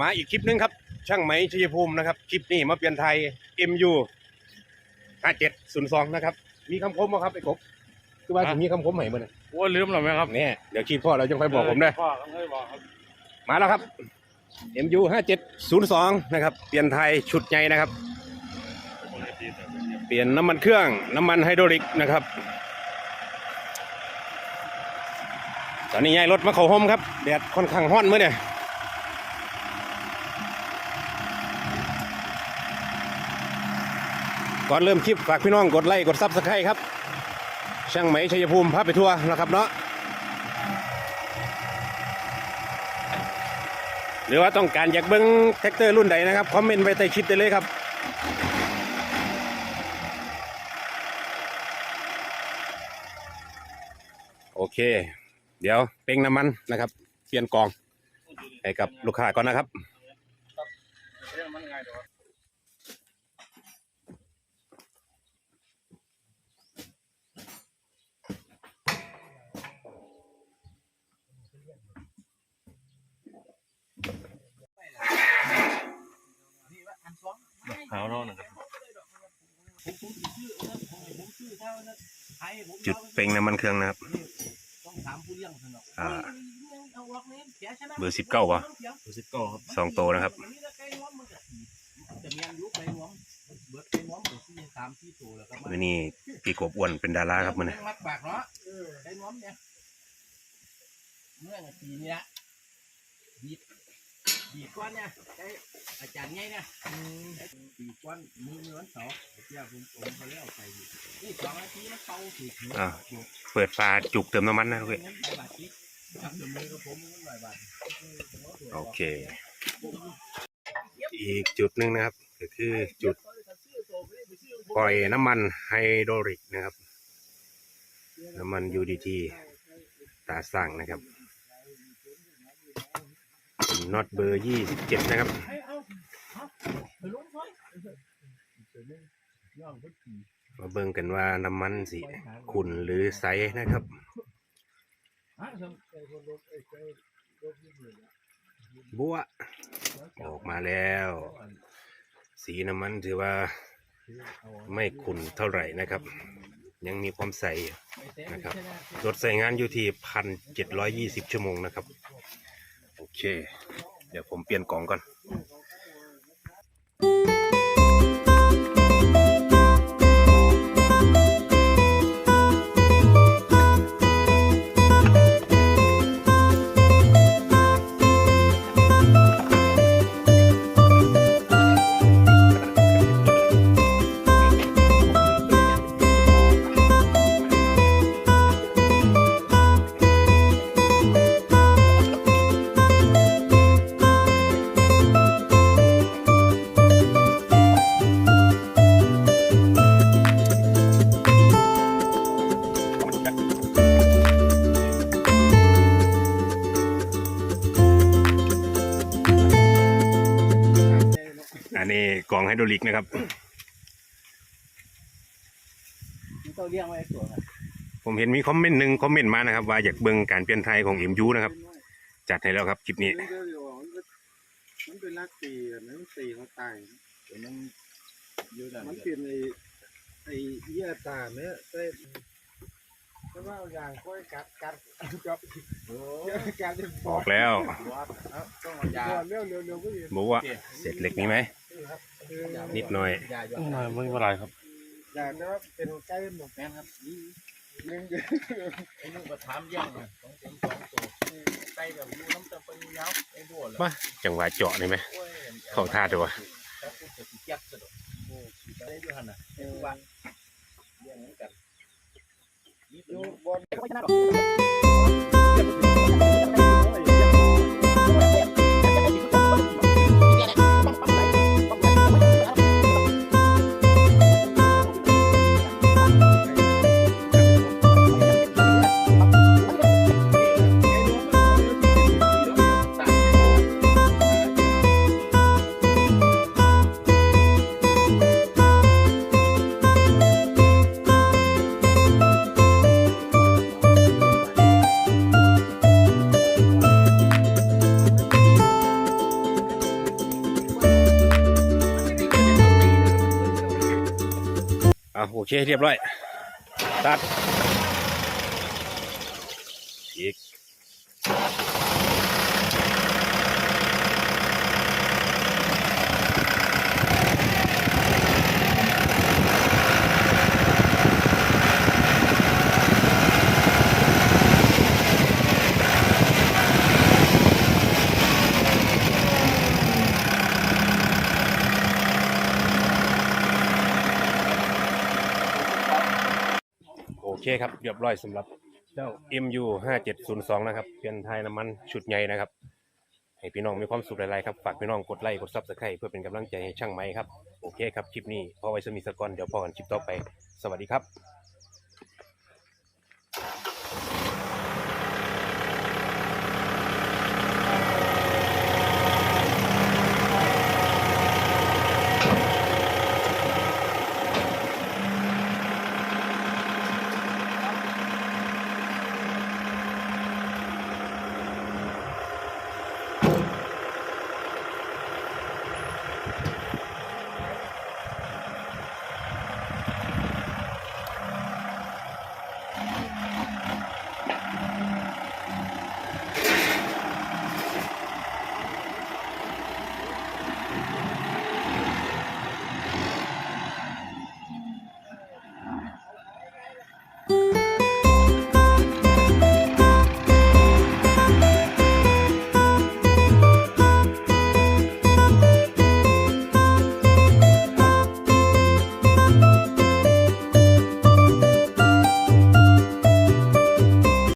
มาอีกคลิปนึงครับ ช่างไหมชัยภูมินะครับ คลิปนี้มาเปลี่ยนไทย MU 5702นะครับ มีคำคมไหมครับไอ้กบคือว่าจะมีคำคมใหม่เมื่อไหร่โอ้ลืมแล้วไหมครับเนี่ยเดี๋ยวคลิปพ่อเราจะค่อยบอกผมนะพ่อเขาเคยบอกครับมาแล้วครับ MU 5702นะครับ เปลี่ยนไทยชุดใหญ่นะครับ เปลี่ยนน้ำมันเครื่องน้ำมันไฮดรอลิกนะครับตอนนี้ย้ายรถมาเข้าโฮมครับแดดค่อนข้างร้อนเมื่อเนี่ย ก่อนเริ่มคลิปฝากพี่น้องกดไลค์กดซับสไครต์ครับ ช่างไหมชัยภูมิพาไปทัวร์นะครับเนาะหรือว่าต้องการอยากเบิ้งแท็กเตอร์รุ่นใดนะครับ คอมเมนต์ไว้ใต้คลิปได้เลยครับ โอเค เดี๋ยวเป้งน้ำมันนะครับ เปลี่ยนกองให้กับลูกค้าก่อนนะครับ เรื่องมันง่ายเดี๋ยวครับขาวเท่านะครับจุดเป้งน้ำมันเครื่องนะครับอ่าเบอร์สิบเก้าวะรู้สึกเก่าครับสองโตนะครับวันนี้ปีกบอ้วนเป็นดาราครับมันมัดปากเนาะไอ้น้อมเนี่ย บีบบีบก้อนเนี่ยไอ้อาจารย์ไงเนี่ยบีบก้อนมือเนื้อเสาเจ้าผมผมเขาเลี้ยวไปนี่สองนาทีมันเป่าถูกอ่าเปิดฝาจุกเติมน้ำมันนะเว้ยเงินหลายบาทที่ทำเดิมเลยกับผมเงินหลายบาทโอเค อีกจุดหนึ่งนะครับ ก็คือจุดปล่อยน้ำมันไฮโดรลิกนะครับ น้ำมัน UDT ตาสั่งนะครับ น็อตเบอร์ยี่สิบเจ็ดนะครับ มาเบิ่งกันว่าน้ำมันสิขุ่นหรือใสนะครับบัวออกมาแล้ว สีน้ำมันถือว่าไม่ขุ่นเท่าไหร่นะครับ ยังมีความใสนะครับรถใส่งานอยู่ที่พันเจ็ดร้อยยี่สิบชั่วโมงนะครับ โอเค เดี๋ยวผมเปลี่ยนกล่องก่อน อันนี้กล่องไฮดรอลิกนะครับต้องเลี้ยงไว้ตัวนะผมเห็นมีคอมเมนต์หนึ่งคอมเมนต์มานะครับ ว่าอยากเบิ่งการเปลี่ยนไทยของ MU นะครับ จัดให้แล้วครับคลิปนี้ มันเป็นลักตีอะมันตีเขาตายตัวนั้นอยู่ด้านมันนี้เป็นไอ้ไอ้เยี่ยตาเนี่ยแต่แต่ว่าเอาอย่างค่อยกัดกัดกับโอ้เยอะกัดจะบอออกกแล้วต้องเอายาก่อนเร็วเร็วเร็วก็ดี บอกว่าเสร็จเหล็กนี้ไหมคือ นิดหน่อยยาหยอดไม่ไม่เป็นไรครับ อย่างนี้ว่าเป็นใกล้หมดแม่นครับนี่นึงไอ้นุ่งกระถามย่างน่ะสองเป็นสองตัวไก่แบบอยู่น้ำตาลเป็นยาวไอ้บัวเลยมาจังหวะเจาะนี่ไหมโอ้ยเข้าท่าตัวแล้วกูจะสิเจ็บซะดอกโอ้สิได้อยู่หั่นน่ะไอ้ว่าเลี้ อ่าโอเคเรียบร้อย ตัดอีก เคครับเรียบร้อยสำหรับเจ้า MU 5702 นะครับ เปลี่ยนไทยน้ำมันชุดใหญ่นะครับ ให้พี่น้องมีความสุขหลายๆครับ ฝากพี่น้องกดไลค์ กดซับสไครต์เพื่อเป็นกำลังใจให้ช่างไม้ครับ โอเคครับ คลิปนี้พอไว้สมีสกอนเดี๋ยวพอกันคลิปต่อไป สวัสดีครับ